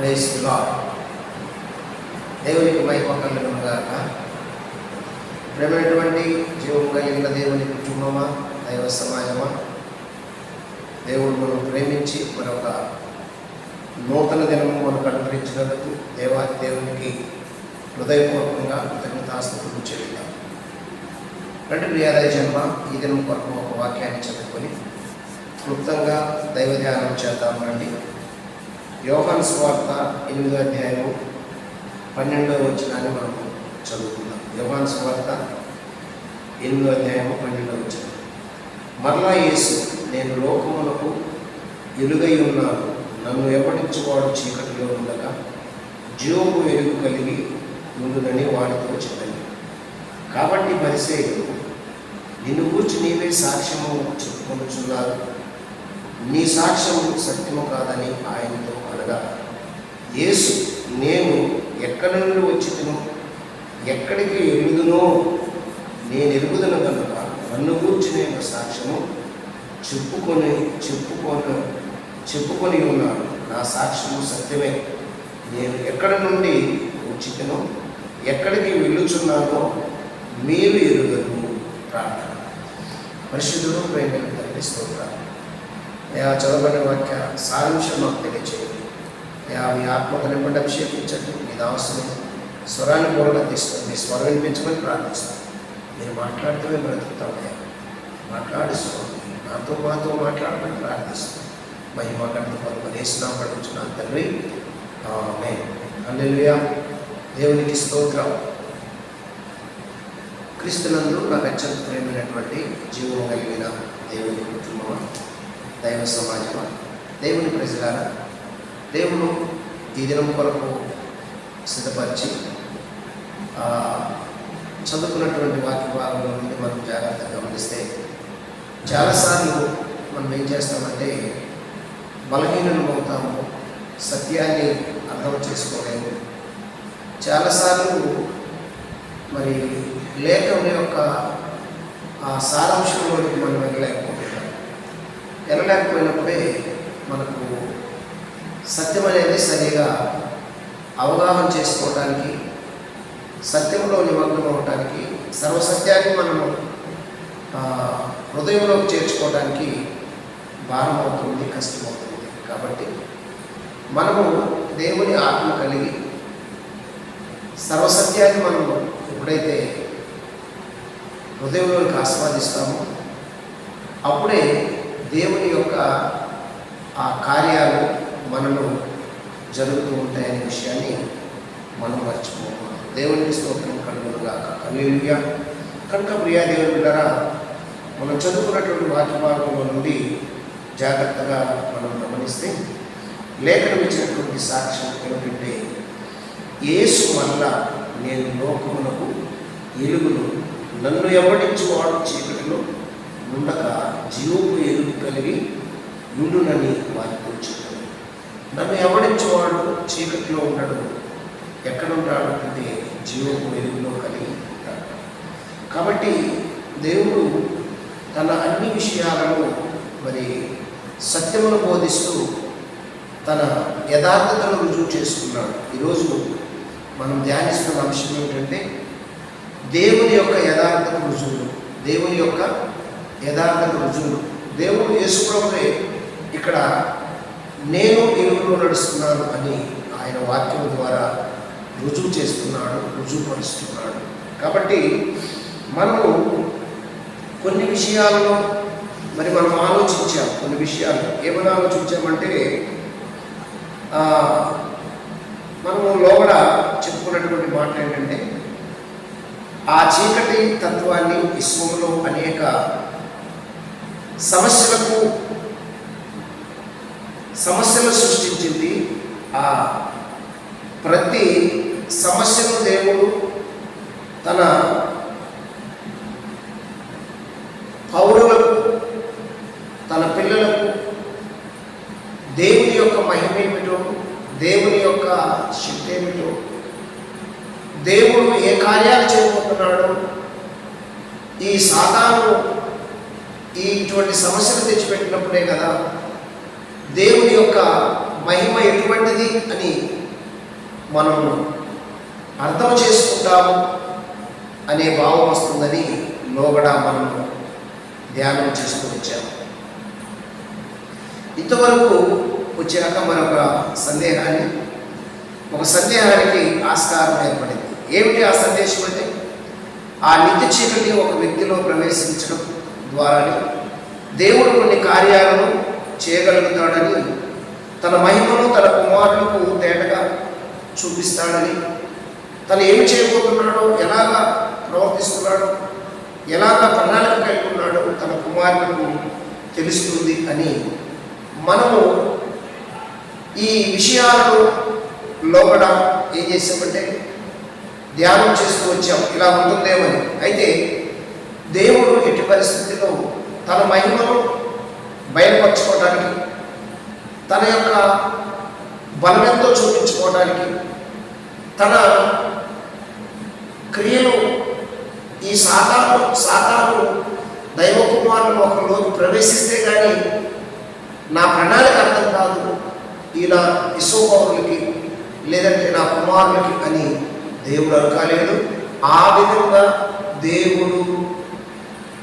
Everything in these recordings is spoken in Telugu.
ప్రైస్ లాడ్ దేవునికి మహిమ కలుగును గాక. ప్రేమైనటువంటి జీవం కలిగిన దేవుని కుటుంబమా దైవ సమాజమా దేవుడు మనం ప్రేమించి మరొక నూతన దినము మనకు అనుగ్రహించినందుకు దేవాది దేవునికి హృదయపూర్వకంగా కృతజ్ఞతాస్తుతులు చెల్లిద్దాం. రెండు ప్రియాదయ జన్మ ఈ దినం కొరకు ఒక వాక్యాన్ని చదువుకొని క్లుప్తంగా దైవ ధ్యానం చేద్దాం రండి. యోహాన్ స్వార్త ఎనిమిదో అధ్యాయము పన్నెండవ వచ్చినాన్ని మనం చదువుకుందాం. యోహాన్ స్వార్త ఎనిమిదో అధ్యాయము పన్నెండవ వచ్చిన మరలా యేసు నేను లోకమునకు ఎలుగై ఉన్నాను. నన్ను ఎప్పటించువాడు చీకటిలో ఉండగా జీవము వెలుగు కలిగి ఉండునని వాడితో చెప్పాను. కాబట్టి పరిసేయులు నిన్ను గూర్చి నీవే సాక్ష్యము చెప్పుకొనుచున్నారు. నీ సాక్ష్యము సత్యము కాదని ఆయనతో అనగా యేసు నేను ఎక్కడి నుండి వచ్చి తిను ఎక్కడికి ఎరుగుదునో నేను ఎరుగుదను కనుక నన్ను గూర్చి నేను సాక్ష్యము చెప్పుకొని చెప్పుకొని చెప్పుకొని ఉన్నాను. నా సాక్ష్యము సత్యమే. నేను ఎక్కడి నుండి వచ్చితనో ఎక్కడికి వెళ్ళుచున్నానో మీరు ఎరుగరు. ప్రార్థన. పరిశుద్ధులు ప్రేమ తండ్రి ఉంటారు అయా చదవబడిన వాక్య సారాంశం మాకు తెలియచేయండి. మీ ఆత్మకు నింపండి అభిషేకించండి. మీ దాసుని స్వరాన్ని కూడా తీస్తుంది మీ స్వరం వినిపించమని ప్రార్థిస్తాను మీరు మాట్లాడితే మేము బ్రతుకుతాం అయ్యా. మాట్లాడి నాతో మాతో మాట్లాడమని ప్రార్థిస్తాం. మహిమ కంటే పలుకొని వేసినా పడుచున్నాను తండ్రి. అల్లెలుయా దేవునికి స్తోత్రం. క్రీస్తునందు నాకు అత్యంత ప్రేమైనటువంటి జీవం కలిగిన దేవుని కుటుంబమా? దైవ సమాజమా? దేవుని ప్రజలారా దేవుడు ఈ దినం కొరకు సిద్ధపరిచి చదువుకున్నటువంటి వాక్య భాగంలో నుండి మనం జాగ్రత్తగా గమనిస్తే చాలాసార్లు మనం ఏం చేస్తామంటే బలహీనలు అవుతాము సత్యాన్ని అర్థం చేసుకోలేము. చాలాసార్లు మరి లేఖం యొక్క ఆ సారాంశంలోకి మనం వెళ్ళలేకపోతున్నాం. వెళ్ళలేకపోయినప్పుడే మనకు సత్యం అనేది సరిగా అవగాహన చేసుకోవడానికి సత్యంలో నిమగ్నం అవటానికి సర్వసత్యాన్ని మనము హృదయంలోకి చేర్చుకోవడానికి భారం అవుతుంది కష్టమవుతుంది కాబట్టి మనము దేవుని ఆత్మ కలిగి సర్వసత్యాన్ని మనము ఎప్పుడైతే హృదయంలోకి ఆస్వాదిస్తామో అప్పుడే దేవుని యొక్క ఆ కార్యాలు మనలో జరుగుతూ ఉంటాయనే విషయాన్ని మనం మర్చిపోకూడదు దేవునికి స్తోత్రం కలుగునుగా కలుగుగా కనుక ప్రియా దేవుని మనం చదువుకున్నటువంటి వాక్య భాగంలో నుండి జాగ్రత్తగా మనం గమనిస్తే లేఖనం ఇచ్చినటువంటి సాక్ష్యం ఏమిటంటే యేసు వల్ల నేను లోకమునకు ఎలుగును. నన్ను ఎవడించువాడు చీకటిలో ఉండక జీవపు ఎలుగు కలిగి ఉండునని వారితో చెప్పారు నన్ను ఎవడించేవాడు చీకటిలో ఉండడు. ఎక్కడుంటాడు అంటే జీవపు వెలుగులో కలిగి ఉంటాడు. కాబట్టి దేవుడు తన అన్ని విషయాలను మరి సత్యమును బోధిస్తూ తన యథార్థతను రుజువు చేసుకున్నాడు. ఈరోజు మనం ధ్యానిస్తున్న అంశం ఏమిటంటే దేవుని యొక్క యథార్థత రుజువులు. దేవుని యొక్క యథార్థత రుజువులు. దేవుడు యేసుప్రభువే ఇక్కడ నేను ఇరువులో నడుస్తున్నాను అని ఆయన వాక్యం ద్వారా రుజువు చేస్తున్నాడు రుజువుపరుస్తున్నాడు కాబట్టి మనము కొన్ని విషయాల్లో మరి మనం ఆలోచించాం కొన్ని విషయాలు. ఏమైనా ఆలోచించామంటే మనము లోపల చెప్పుకున్నటువంటి మాట ఏంటంటే ఆ చీకటి తత్వాన్ని విశ్వంలో అనేక సమస్యలకు సమస్యలు సృష్టించింది ఆ ప్రతి సమస్యను దేవుడు తన పౌరులకు తన పిల్లలకు దేవుని యొక్క మహిమ ఏమిటో దేవుని యొక్క శక్తి ఏమిటో దేవుడు ఏ కార్యాలు చేయబోతున్నాడు ఈ సాతాను ఇటువంటి సమస్యలు తెచ్చిపెట్టినప్పుడే కదా దేవుని యొక్క మహిమ ఎటువంటిది అని మనము అర్థం చేసుకుంటాము అనే భావం వస్తుందని లోగడ మనము ధ్యానం చేస్తూ వచ్చాము. ఇంతవరకు వచ్చాక మరొక సందేహాన్ని ఒక సందేహానికి ఆస్కారం ఏర్పడింది. ఏమిటి ఆ సందేశం అంటే? ఆ నిత్య చీకటి ఒక వ్యక్తిలో ప్రవేశించడం ద్వారానే దేవుడు కొన్ని కార్యాలను చేయగలుగుతాడని తన మహిమను తన కుమారులకు తేటగా చూపిస్తాడని తను ఏమి చేయబోతున్నాడో ఎలాగా ప్రవర్తిస్తున్నాడో ఎలాగా ప్రణాళిక కలిగి ఉన్నాడో తన కుమారులకు తెలుస్తుంది అని మనము ఈ విషయాలను లోపల ఏం చేసామంటే ధ్యానం చేస్తూ వచ్చాం. ఇలా ఉంటుందేమని అయితే దేవుడు ఎట్టి పరిస్థితిలో తన మహిమను బయలుపరచుకోవడానికి తన యొక్క బలమెంతో చూపించుకోవడానికి తన క్రియలు ఈ సాతాను సాతాను దైవ లోకంలోకి ఒకరిలోకి ప్రవేశిస్తే కానీ నా ప్రణాళిక అర్థం కాదు. ఈయన ఇసోపౌరులకి లేదంటే నా కుమారులకి అని దేవుడు అనుకోలేదు ఆ విధంగా దేవుడు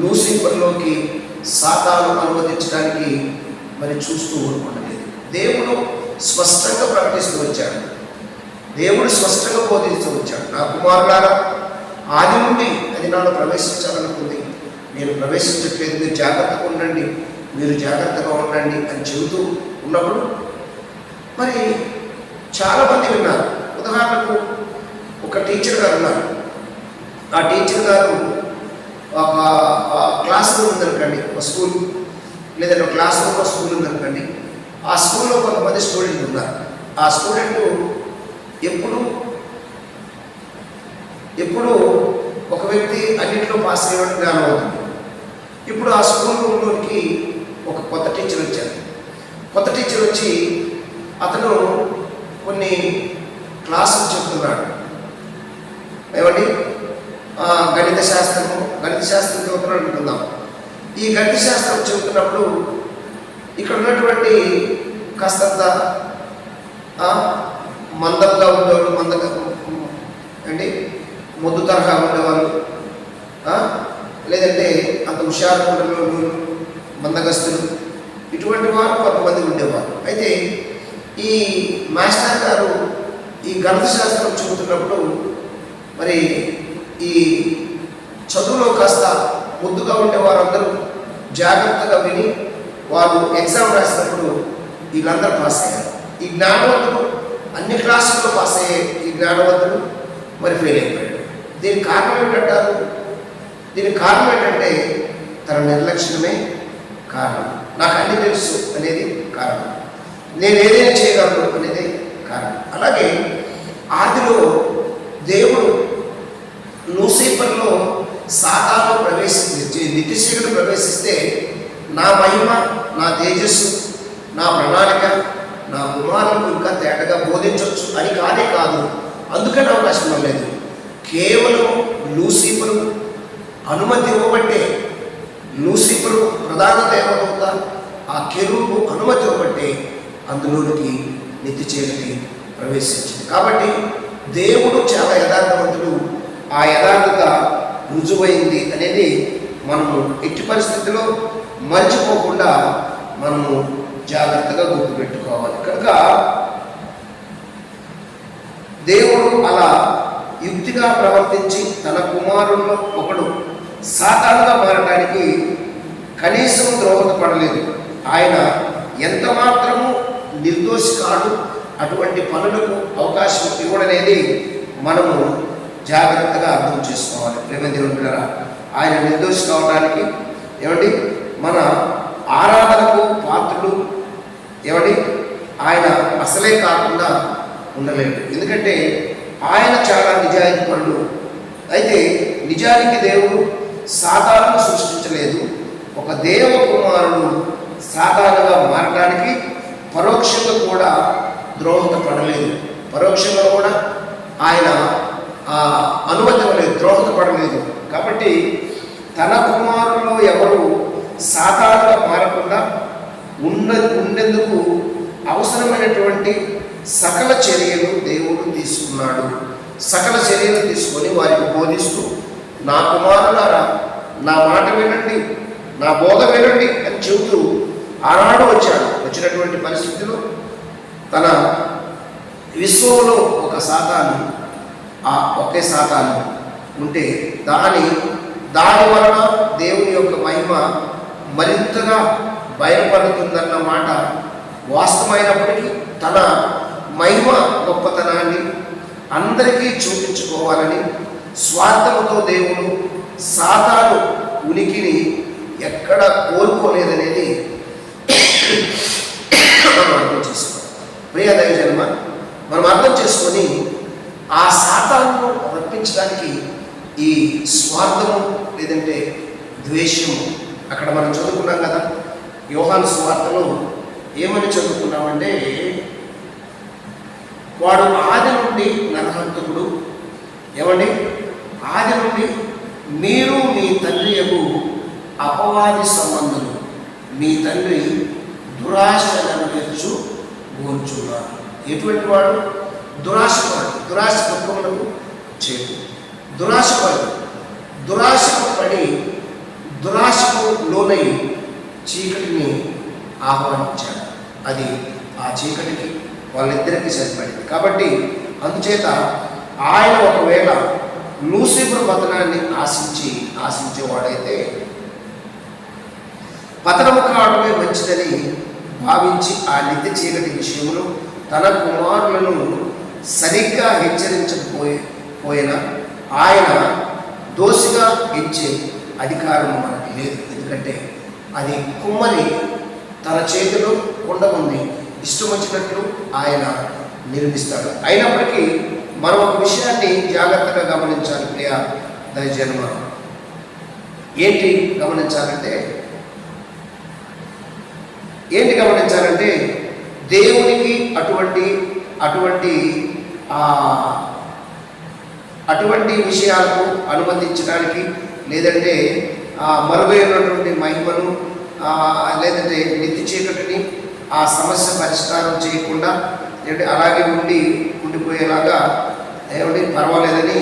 లూసిఫర్లోకి సాతాను అనువదించడానికి మరి చూస్తూ ఊరుకుండలేదు దేవుడు స్పష్టంగా ప్రకటిస్తూ వచ్చాడు. దేవుడు స్పష్టంగా బోధిస్తూ వచ్చాడు. నా కుమారులారా ఆది నుండి అది నాలో ప్రవేశించాలనుకుంది. నేను ప్రవేశించట్లేదు. మీరు జాగ్రత్తగా ఉండండి. మీరు జాగ్రత్తగా ఉండండి అని చెబుతూ ఉన్నప్పుడు మరి చాలామంది విన్నారు ఉదాహరణకు ఒక టీచర్ గారు ఉన్నారు ఆ టీచర్ గారు ఒక ఆ క్లాస్ రూమ్ ఉందనుకోండి ఒక స్కూల్ లేదంటే ఒక క్లాస్ రూమ్ ఒక స్కూల్ ఉందనుకోండి ఆ స్కూల్లో కొంతమంది స్టూడెంట్ ఉన్నారు. ఆ స్టూడెంట్ ఎప్పుడు ఎప్పుడు ఒక వ్యక్తి అన్నింటిలో పాస్ అయ్యేవాడు జ్ఞానం అవుతుంది. ఇప్పుడు ఆ స్కూల్ రూమ్లోకి ఒక కొత్త టీచర్ వచ్చారు. కొత్త టీచర్ వచ్చి అతను కొన్ని క్లాసులు చెప్తున్నాడు. ఏమండి? గణిత శాస్త్రము గణిత శాస్త్రం చదువుతున్నాడు అనుకుందాం. ఈ గణిత శాస్త్రం చెబుతున్నప్పుడు ఇక్కడ ఉన్నటువంటి కాస్తంత మందంగా ఉండేవాళ్ళు మందంగా అండి మొద్దు తరహా ఉండేవాళ్ళు లేదంటే అంత హుషారు ఉండేవాళ్ళు మందగస్తులు. ఇటువంటి వారు కొంతమంది ఉండేవారు. అయితే ఈ మాస్టర్ గారు ఈ గణిత శాస్త్రం చెబుతున్నప్పుడు మరి ఈ చదువులో కాస్త ముద్దుగా ఉండే వారందరూ జాగ్రత్తగా విని వారు ఎగ్జామ్ రాసినప్పుడు వీళ్ళందరూ పాస్ అయ్యారు. ఈ జ్ఞానవంతుడు అన్ని క్లాసుల్లో పాస్ అయ్యే ఈ జ్ఞానవంతుడు మరి ఫెయిల్ అయిపోయాడు. దీనికి కారణం ఏంటంటారు? దీనికి కారణం ఏంటంటే తన నిర్లక్ష్యమే కారణం. నాకు అన్ని తెలుసు అనేది కారణం. నేను ఏదైనా చేయగలను అనేది కారణం. అలాగే ఆదిలో దేవుడు లూసిఫర్లో సాధారణ ప్రవేశించి ప్రవేశిస్తే నా మహిమ నా తేజస్సు నా ప్రణాళిక నా కుమారులకు ఇంకా తేటగా బోధించవచ్చు. అని కాదే కాదు. అందుకని అవకాశం లేదు కేవలం లూసిఫరు అనుమతి ఇవ్వబట్టే లూసిఫరు ప్రధాన దేవత ఆ కెరువుకు అనుమతి ఇవ్వబట్టే అందులోనికి నిత్య చీకటి ప్రవేశించింది. కాబట్టి దేవుడు చాలా యథార్థవంతుడు. ఆ యథార్థత రుజువైంది అనేది మనము ఎట్టి పరిస్థితిలో మర్చిపోకుండా మనము జాగ్రత్తగా గుర్తుపెట్టుకోవాలి. కనుక దేవుడు అలా యుక్తిగా ప్రవర్తించి తన కుమారుల్లో ఒకడు సాతానుగా మారడానికి కనీసం ద్రోహదపడలేదు ఆయన ఎంత మాత్రము నిర్దోషి కాడు అటువంటి పనులకు అవకాశం ఇవ్వడనేది మనము జాగ్రత్తగా అర్థం చేసుకోవాలి. ప్రేమ దేవుడు ఆయన నిర్దోషి కావడానికి ఏమండి? మన ఆరాధనకు పాత్రుడు ఏమండి? ఆయన అసలే కాకుండా ఉండలేడు. ఎందుకంటే ఆయన చాలా నిజాయితీ పనులు అయితే నిజానికి దేవుడు సాధారణ సృష్టించలేదు. ఒక దేవ కుమారుడు సాధారణగా మారడానికి పరోక్షంగా కూడా ద్రోహత పడలేదు. పరోక్షంగా కూడా ఆయన ఆ, అనుమతి ఇవ్వలేదు ద్రోహత పడలేదు. కాబట్టి తన కుమారులు ఎవరు సాధారణంగా మారకుండా ఉన్న ఉండేందుకు అవసరమైనటువంటి సకల చర్యలు దేవుడు తీసుకున్నాడు. సకల చర్యలు తీసుకొని వారికి బోధిస్తూ నా కుమారులారా నా మాట వినండి నా బోధ వినండి అని చెబుతూ ఆనాడు వచ్చాడు. వచ్చినటువంటి పరిస్థితిలో తన విశ్వంలో ఒక శాతాన్ని ఆ ఒకే శాతాన్ని ఉంటే దాని దాని వలన దేవుని యొక్క మహిమ మరింతగా బయలుపడుతుందన్న మాట వాస్తవమైనప్పటికీ తన మహిమ గొప్పతనాన్ని అందరికీ చూపించుకోవాలని స్వార్థముతో దేవుడు సాతాను ఉనికిని ఎక్కడ కోరుకోలేదనేది మనం అర్థం చేసుకోవాలి. ప్రియ దైవజన్మ మనం అర్థం చేసుకొని ఆ సాతాను రప్పించడానికి ఈ స్వార్థము లేదంటే ద్వేషము? అక్కడ మనం చదువుకున్నాం కదా యోహాను స్వార్థలో ఏమని చదువుకున్నామంటే వాడు ఆది నుండి నరహంతకుడు. ఏమండి? ఆది నుండి మీరు మీ తండ్రి యొక్క అపవాది సంబంధులు. మీ తండ్రి దురాశ నెరవేర్చు గోల్చున్నారు ఎటువంటి వాడు? దురాశపడు దురాశ తత్వములకు చేరు దురాశపడు దురాశకు పడి దురాశకు లోనై చీకటిని ఆహ్వానించాడు. అది ఆ చీకటికి వాళ్ళిద్దరికీ సరిపడింది. కాబట్టి అందుచేత ఆయన ఒకవేళ లూసిఫర్ పతనాన్ని ఆశించి ఆశించేవాడైతే పతనము కావడమే మంచిదని భావించి ఆ నిత్య చీకటి విషయంలో తన కుమారులను సరిగ్గా హెచ్చరించకపోయి పోయిన ఆయన దోషిగా ఎంచే అధికారం మనకి లేదు. ఎందుకంటే అది కుమ్మరి తన చేతిలో కొండ ఉంది. ఇష్టం వచ్చినట్లు ఆయన నిర్మిస్తాడు. అయినప్పటికీ మనం ఒక విషయాన్ని జాగ్రత్తగా గమనించాలి ప్రియ దయజన్మ ఏంటి గమనించాలంటే? ఏంటి గమనించాలంటే? దేవునికి అటువంటి అటువంటి ఆ, అటువంటి విషయాలకు అనుమతించడానికి లేదంటే ఆ, మరుగైనటువంటి మహిమను లేదంటే నిత్య చీకటిని ఆ సమస్య పరిష్కారం చేయకుండా లేదంటే అలాగే ఉండి ఉండిపోయేలాగా దేవుడి పర్వాలేదని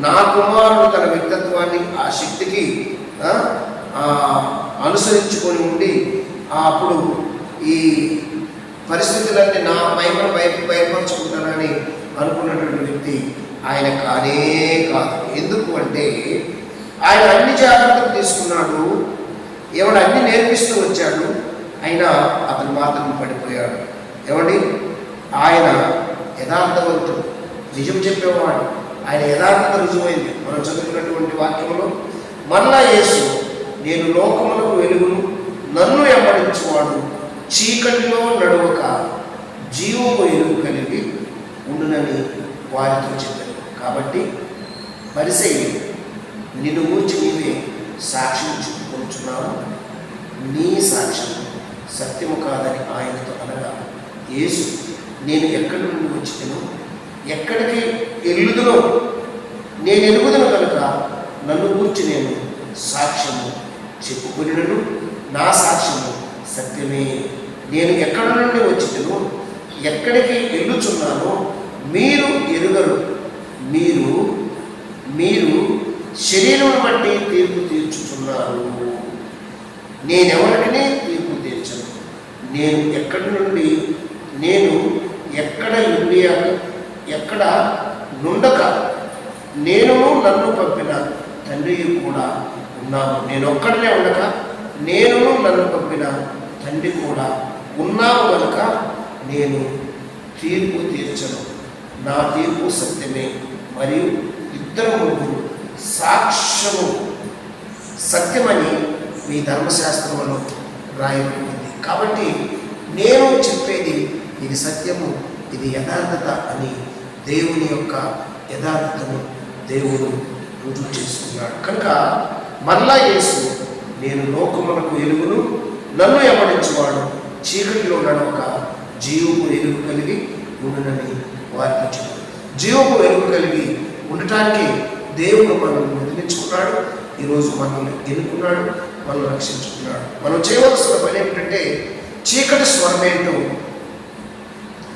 నా కుమారుడు తన వ్యక్తిత్వాన్ని ఆ శక్తికి అనుసరించుకొని ఉండి అప్పుడు ఈ పరిస్థితులన్నీ నా మహిమను బయట బయటపరచుకుంటానని అనుకున్నటువంటి వ్యక్తి ఆయన కానే కాదు. ఎందుకు అంటే ఆయన అన్ని జాగ్రత్తలు తీసుకున్నాడు. ఎవడు అన్ని నేర్పిస్తూ వచ్చాడు అయినా అతను మాత్రం పడిపోయాడు. ఏమండి? ఆయన యథార్థవంతుడు. నిజం చెప్పేవాడు. ఆయన యథార్థత రుజువైంది. మనం చదువుకున్నటువంటి వాక్యంలో మళ్ళా యేసు నేను లోకములకు వెలుగును. నన్ను ఎంబడించువాడు చీకటిలో నడువక జీవము ఎరుగు కలిగి ఉండునని వారితో చెప్పారు కాబట్టి పరిసయ్యి నిన్ను గురించి నీవే సాక్ష్యం చెప్పుకుంటున్నావు నీ సాక్ష్యం సత్యము కాదని ఆయనతో అనగా యేసు నేను ఎక్కడి నుండి వచ్చినో ఎక్కడికి ఎల్లుదునో నేను ఎరుగుదను కనుక నన్ను గురించి నేను సాక్ష్యము చెప్పుకునినను. నా సాక్ష్యము సత్యమే. నేను ఎక్కడి నుండి వచ్చినో ఎక్కడికి వెళ్ళుచున్నానో మీరు ఎరుగరు. మీరు మీరు శరీరం బట్టి తీర్పు తీర్చుతున్నారు నేనెవరికనే తీర్పు తీర్చను. నేను ఎక్కడి నుండి నేను ఎక్కడ ఉండియాను ఎక్కడ నుండక నేను నన్ను పంపిన తండ్రి కూడా ఉన్నాను నేను ఒక్కడనే ఉండక నేను నన్ను పంపిన తండ్రి కూడా ఉన్నాము కనుక నేను తీర్పు తీర్చను. నా తీర్పు సత్యమే. మరియు ఇద్దరు ముగ్గురు సాక్ష్యము సత్యమని మీ ధర్మశాస్త్రంలో రాయబడింది. కాబట్టి నేను చెప్పేది ఇది సత్యము ఇది యథార్థత అని దేవుని యొక్క యథార్థతను దేవుడు రుజువు చేసుకున్నాడు. కనుక మరలా యేసు నేను లోకములకు ఎలుగును నన్ను ఎవడించువాడు చీకటిలో నడవక జీవము ఎలుగు కలిగి ఉండునని వారికి చెప్పాడు వెలుగు కలిగి ఉండటానికి దేవుడు మనల్ని వదిలించుకున్నాడు ఈరోజు మనల్ని ఎన్నుకున్నాడు మనల్ని రక్షించుకున్నాడు. మనం చేయవలసిన పని ఏమిటంటే చీకటి స్వరం ఏంటో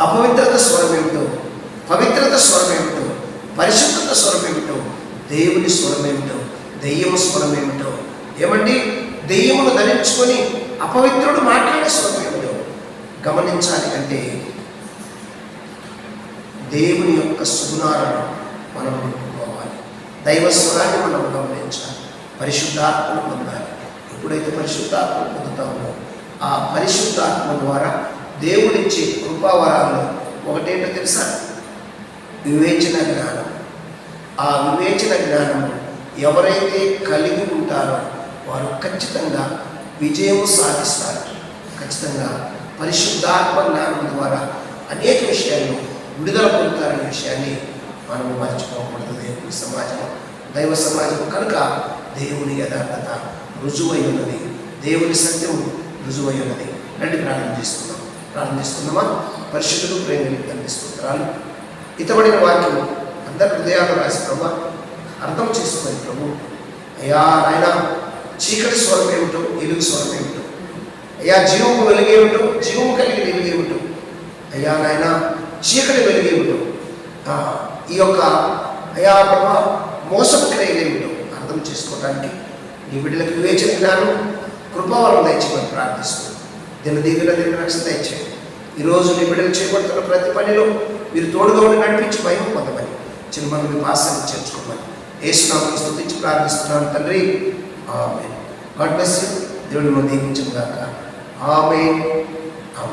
అపవిత్రత స్వరం ఏమిటో పవిత్రత స్వరం ఏమిటో పరిశుద్ధత స్వరం ఏమిటో దేవుని స్వరం ఏమిటో దెయ్యము స్వరం ఏమిటో ఏమండి? దెయ్యమును ధరించుకొని అపవిత్రుడు మాట్లాడే స్వరం ఏమిటో గమనించాలి అంటే దేవుని యొక్క సుగుణాలను మనం నింపుకోవాలి దైవ స్వరాన్ని మనం గమనించాలి. పరిశుద్ధాత్మను పొందాలి. ఎప్పుడైతే పరిశుద్ధాత్మను పొందుతామో ఆ పరిశుద్ధాత్మ ద్వారా దేవుడిచ్చే కృపావరాలు ఒకటేంటో తెలుసా? వివేచన జ్ఞానం. ఆ వివేచన జ్ఞానం ఎవరైతే కలిగి ఉంటారో వారు ఖచ్చితంగా విజయం సాధిస్తారు. ఖచ్చితంగా పరిశుద్ధాత్మ జ్ఞానం ద్వారా అనేక విషయాల్లో విడుదల పొందుతారనే విషయాన్ని మనం మర్చిపోకూడదు. దేవుని సమాజం దైవ సమాజం కనుక దేవుని యథార్థత రుజువై ఉన్నది. దేవుని సత్యం రుజువై ఉన్నది. రండి ప్రార్థన చేసుకుందాం ప్రార్థన చేసుకుందామా పరిశుద్ధులు ప్రేమ తండ్రి స్తోత్రాలు. ఇతబడిన వాక్యం అందరి హృదయాలు రాసి ప్రభా అర్థం చేసుకోవాలి ప్రభు. అయ్యా ఆయన చీకటి స్వరం ఏమిటో ఎలుగు స్వరం ఏమిటో. అయ్యా జీవము వెలుగేమిటో జీవము కలిగి వెలుగేమిటో అయ్యా నాయన చీకటి వెలిగి ఉండవు. ఈ యొక్క అయా ప్రభా మోసపు ఉండవు. అర్థం చేసుకోవడానికి ఈ బిడ్డలకు వివేచన చెప్పినాను కృపావరం దయచేయమని ప్రార్థిస్తున్నాను దిన దీవిన దిన దయచేయండి. ఈరోజు నీ బిడ్డలు చేపడుతున్న ప్రతి పనిలో మీరు తోడుగా ఉండి నడిపించి భయం పొందమని చిన్న మనం మీ పాసాన్ని చేర్చుకోమని ఏసునామని స్థుతించి ప్రార్థిస్తున్నాను తండ్రి. ఆమె గాడ్ బ్లెస్ దేవుడిని దేవుడు గాక ఆమె